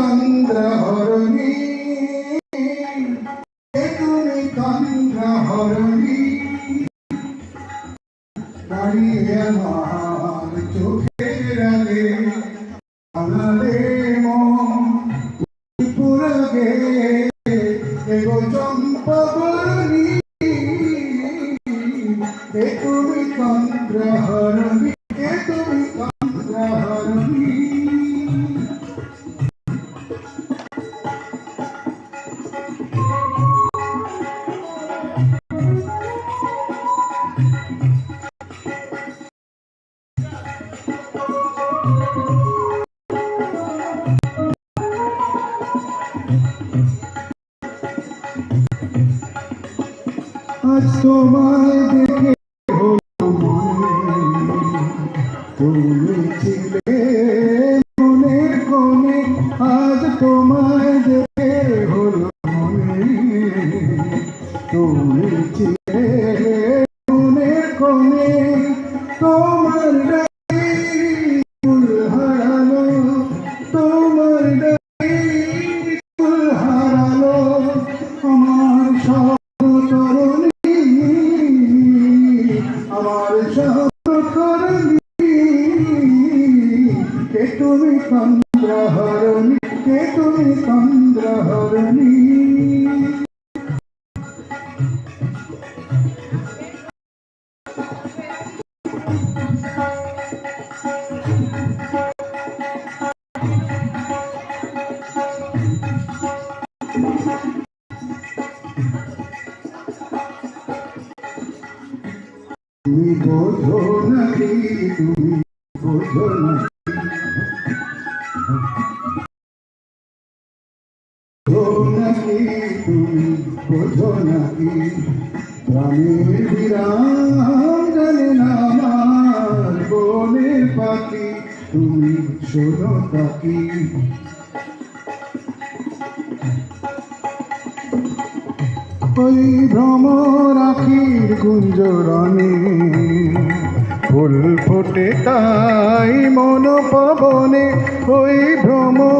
চন্দ্রহরণী কে তুমি চন্দ্রহরণী দাঁড়িয়ে আমার চোখের আগে আনালে মন পুরগে এগো চন্দ্রহরণী আজ তোমায় দেখে হলো মনে তুমি ছিলে মনের কোণে আজ তোমায় দেখে হলো মনে তুমি ছিলে মনের কোণে তোমার তুমি চন্দ্রহরণী কে তুমি চন্দ্রহরণী? তুমি বোঝো নাকি তুমি বোঝো বোঝো নাকি প্রাণের বিরাম জানে না আমার বনের পাখি, তুমি শোনো তাকি। ওই ভ্রমর আখির গুঞ্জরণে ফুল ফোটে তাই মন পবনে ওই ভ্রমর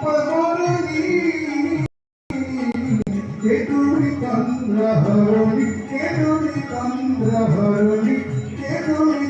চম্পবরণী কে তুমি চন্দ্রহরণী কে তুমি